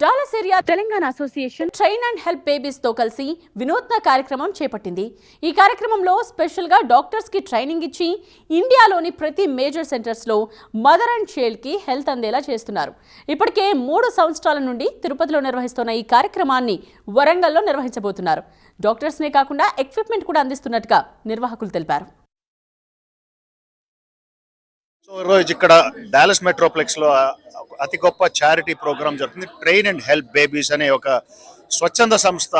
Dallas area Telangana association train and help బేబీస్తో కలిసి వినూత్న కార్యక్రమం చేపట్టింది. ఈ కార్యక్రమంలో స్పెషల్గా డాక్టర్స్కి ట్రైనింగ్ ఇచ్చి ఇండియాలోని ప్రతి మేజర్ సెంటర్స్లో మదర్ అండ్ చైల్డ్కి హెల్త్ అందేలా చేస్తున్నారు. ఇప్పటికే మూడు సంవత్సరాల నుండి తిరుపతిలో నిర్వహిస్తున్న ఈ కార్యక్రమాన్ని వరంగల్లో నిర్వహించబోతున్నారు. డాక్టర్స్నే కాకుండా ఎక్విప్మెంట్ కూడా అందిస్తున్నట్టుగా నిర్వాహకులు తెలిపారు. సో ఈరోజు ఇక్కడ డాలస్ మెట్రోప్లెక్స్లో అతి గొప్ప చారిటీ ప్రోగ్రామ్ జరుగుతుంది. ట్రైన్ అండ్ హెల్ప్ బేబీస్ అనే ఒక స్వచ్ఛంద సంస్థ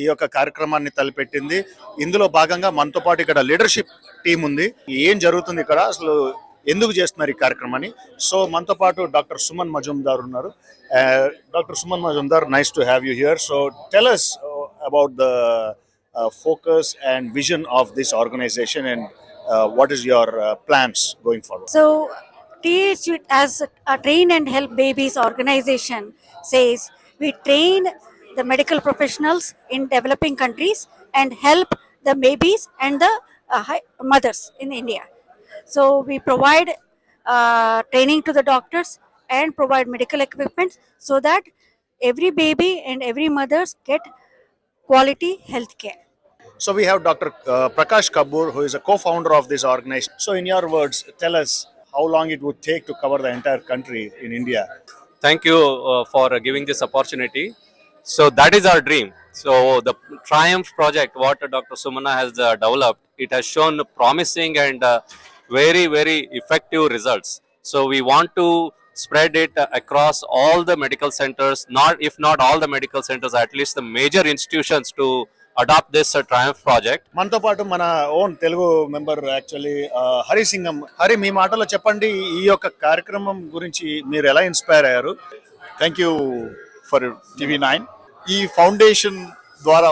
ఈ యొక్క కార్యక్రమాన్ని తలపెట్టింది. ఇందులో భాగంగా మనతో పాటు ఇక్కడ లీడర్షిప్ టీం ఉంది. ఏం జరుగుతుంది ఇక్కడ? అసలు ఎందుకు చేస్తున్నారు ఈ కార్యక్రమాన్ని? సో మనతో పాటు డాక్టర్ సుమన్ మజుందార్ ఉన్నారు. Doctor Suman Majumdar nice to have you here so tell us about the focus and vision of this organization and Uh, what is your uh, plans going forward? So, THU as a Train and Help Babies organization says we train the medical professionals in developing countries and help the babies and the uh, mothers in India. So we provide uh, training to the doctors and provide medical equipment so that every baby and every mothers get quality health care. So we have Dr. Uh, Prakash Kapoor, who is a co-founder of this organization. So in your words, tell us how long it would take to cover the entire country in India. thank you uh, for giving this opportunity. So that is our dream. So the Triumph project, what Dr. Sumana has uh, developed, it has shown promising and uh, very very effective results. So we want to spread it across all the medical centers, not if not all the medical centers, at least the major institutions to adapt this uh, project మనతో పాటు మన own Telugu member actually Hari Singam. Hari మీ మాటలో చెప్పండి ఈ యొక్క కార్యక్రమం గురించి మీరు ఎలా ఇన్స్పైర్ అయ్యారు? Thank you for TV nine ఈ ఫౌండేషన్ ద్వారా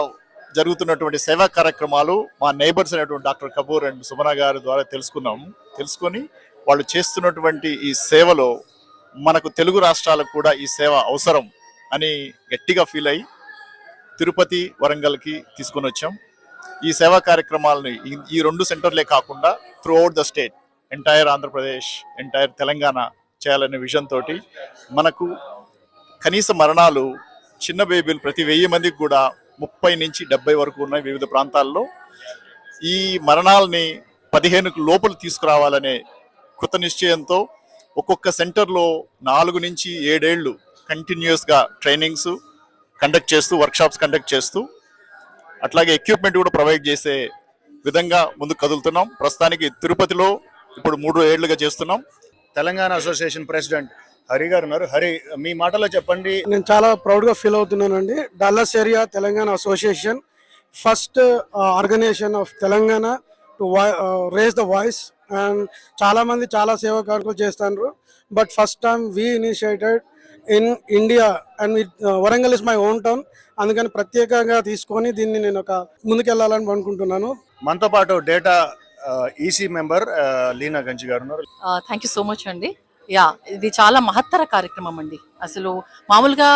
జరుగుతున్నటువంటి సేవా కార్యక్రమాలు మా నైబర్స్ అనేటువంటి డాక్టర్ కపూర్ అండ్ సుమన గారి ద్వారా తెలుసుకున్నాము తెలుసుకొని వాళ్ళు చేస్తున్నటువంటి ఈ సేవలో మనకు తెలుగు రాష్ట్రాలకు కూడా ఈ సేవ అవసరం అని గట్టిగా ఫీల్ అయ్యి తిరుపతి వరంగల్కి తీసుకొని వచ్చాం. ఈ సేవా కార్యక్రమాలని ఈ- ఈ రెండు సెంటర్లే కాకుండా throughout the state entire Andhra Pradesh entire Telangana చేయాలనే విజన్ తోటి మనకు కనీస మరణాలు చిన్న బేబీలు ప్రతి వెయ్యి మందికి కూడా ముప్పై నుంచి డెబ్బై వరకు ఉన్నాయి వివిధ ప్రాంతాల్లో. ఈ మరణాలని పదిహేనుకు లోపల తీసుకురావాలనే కృత నిశ్చయంతో ఒక్కొక్క సెంటర్లో నాలుగు నుంచి ఏడేళ్ళు కంటిన్యూస్గా ట్రైనింగ్స్ కండక్ట్ చేస్తూ వర్క్షాప్స్ కండక్ట్ చేస్తూ అట్లాగే ఎక్విప్మెంట్ కూడా ప్రొవైడ్ చేసే విధంగా ముందుకు కదులుతున్నాం. ప్రస్తుతానికి తిరుపతిలో ఇప్పుడు మూడు ఏళ్ళుగా చేస్తున్నాం. తెలంగాణ అసోసియేషన్ ప్రెసిడెంట్ హరి గారు ఉన్నారు. హరి మీ మాటలో చెప్పండి. నేను చాలా ప్రౌడ్గా feel అవుతున్నానండి. Dallas area Telangana association first organization of Telangana to raise the voice and చాలా మంది చాలా సేవా కార్యక్రమాలు చేస్తారు but first time we initiated in India and Warangal is my own town. అందుకని ప్రత్యేకంగా తీసుకొని దీన్ని నేను ఒక ముందుకెళ్ళాలని అనుకుంటున్నాను. మనతో పాటు DATA EC member Leena Ganji garu ఉన్నారు. థ్యాంక్ యూ సో మచ్ అండి. యా ఇది చాలా మహత్తర కార్యక్రమం అండి. అసలు మామూలుగా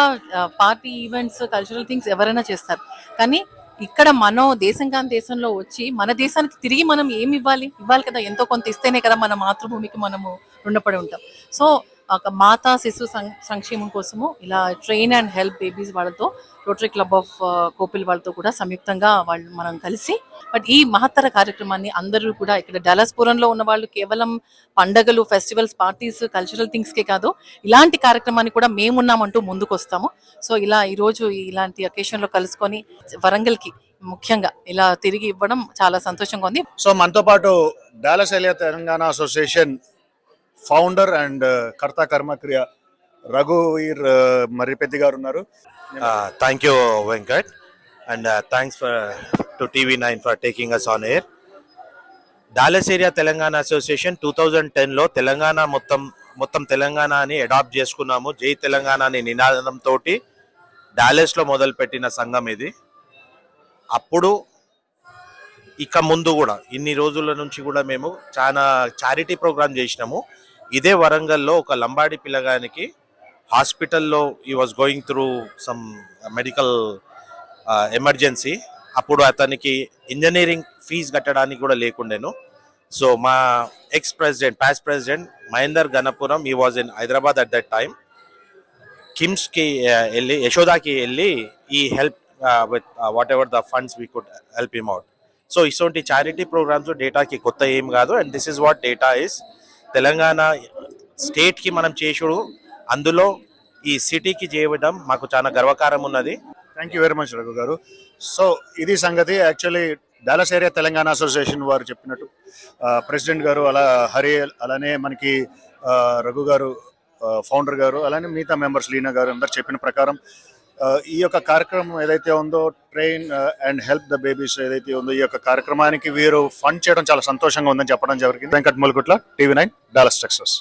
పార్టీ ఈవెంట్స్ కల్చరల్ థింగ్స్ ఎవరైనా చేస్తారు. కానీ ఇక్కడ మనం దేశం కాని దేశంలో వచ్చి మన దేశానికి తిరిగి మనం ఏమి ఇవ్వాలి? ఇవ్వాలి కదా ఎంతో కొంత ఇస్తేనే కదా మన మాతృభూమికి మనము రుణపడి ఉంటాం. సో ఒక మాతా శిశు సం- సంక్షేమం కోసము ఇలా ట్రైన్ అండ్ హెల్ప్ బేబీస్ వాళ్ళతో రోటరీ క్లబ్ ఆఫ్ కోపిల్ వాళ్ళతో కూడా సంయుక్తంగా వాళ్ళు మనం కలిసి బట్ ఈ మహత్తర కార్యక్రమాన్ని అందరూ కూడా ఇక్కడ డలస్పురంలో ఉన్న వాళ్ళు కేవలం పండగలు ఫెస్టివల్స్ పార్టీస్ కల్చరల్ థింగ్స్కే కాదు ఇలాంటి కార్యక్రమాన్ని కూడా మేమున్నామంటూ ముందుకు వస్తాము సో ఇలా ఈరోజు ఇలాంటి అకేషన్లో కలుసుకొని వరంగల్కి ముఖ్యంగా ఇలా తిరిగి ఇవ్వడం చాలా సంతోషంగా ఉంది. సో మనతో పాటు Dallas Telangana association founder and కర్త కర్మక్రియ రఘువీర్ మర్రిపెద్ది గారు ఉన్నారు. Thank you Venkat and thanks for to TV nine for taking us on air Dallas area Telangana association two thousand టెన్లో తెలంగాణ మొత్తం మొత్తం తెలంగాణని అడాప్ట్ చేసుకున్నాము. జై తెలంగాణ అనే నినాదంతో డాలస్లో మొదలుపెట్టిన సంఘం ఇది. అప్పుడు ఇక ముందు కూడా ఇన్ని రోజుల నుంచి కూడా మేము చాలా చారిటీ ప్రోగ్రామ్ చేసినాము. ఇదే వరంగల్లో ఒక లంబాడి పిల్లగానికి హాస్పిటల్లో he was going through some medical emergency అప్పుడు అతనికి ఇంజనీరింగ్ ఫీజు కట్టడానికి కూడా లేకుండేను. సో మా ex president past president Mahender Ganapuram he was in Hyderabad at that time కిమ్స్కి వెళ్ళి యశోదాకి వెళ్ళి he help with whatever the funds we could help him out so ఇటువంటి చారిటీ ప్రోగ్రామ్స్ డేటాకి కొత్త ఏం కాదు. And this is what DATA is Telangana స్టేట్కి మనం చేసుడు అందులో ఈ సిటీకి చేయడం మాకు చాలా గర్వకారం ఉన్నది. Thank you very much Raghu garu. So ఇది సంగతి actually Dallas area Telangana association వారు చెప్పినట్టు. ప్రెసిడెంట్ గారు అలా హరి అలానే మనకి రఘు గారు ఫౌండర్ గారు అలానే మిగతా మెంబర్స్ లీనా గారు అందరు చెప్పిన ప్రకారం ఈ యొక్క కార్యక్రమం ఏదైతే ఉందో train and help the babies ఏదైతే ఉందో ఈ యొక్క కార్యక్రమానికి వీరు ఫండ్ చేయడం చాలా సంతోషంగా ఉందని చెప్పడం జరిగింది. Venkat Mulugutla TV nine Dallas Texas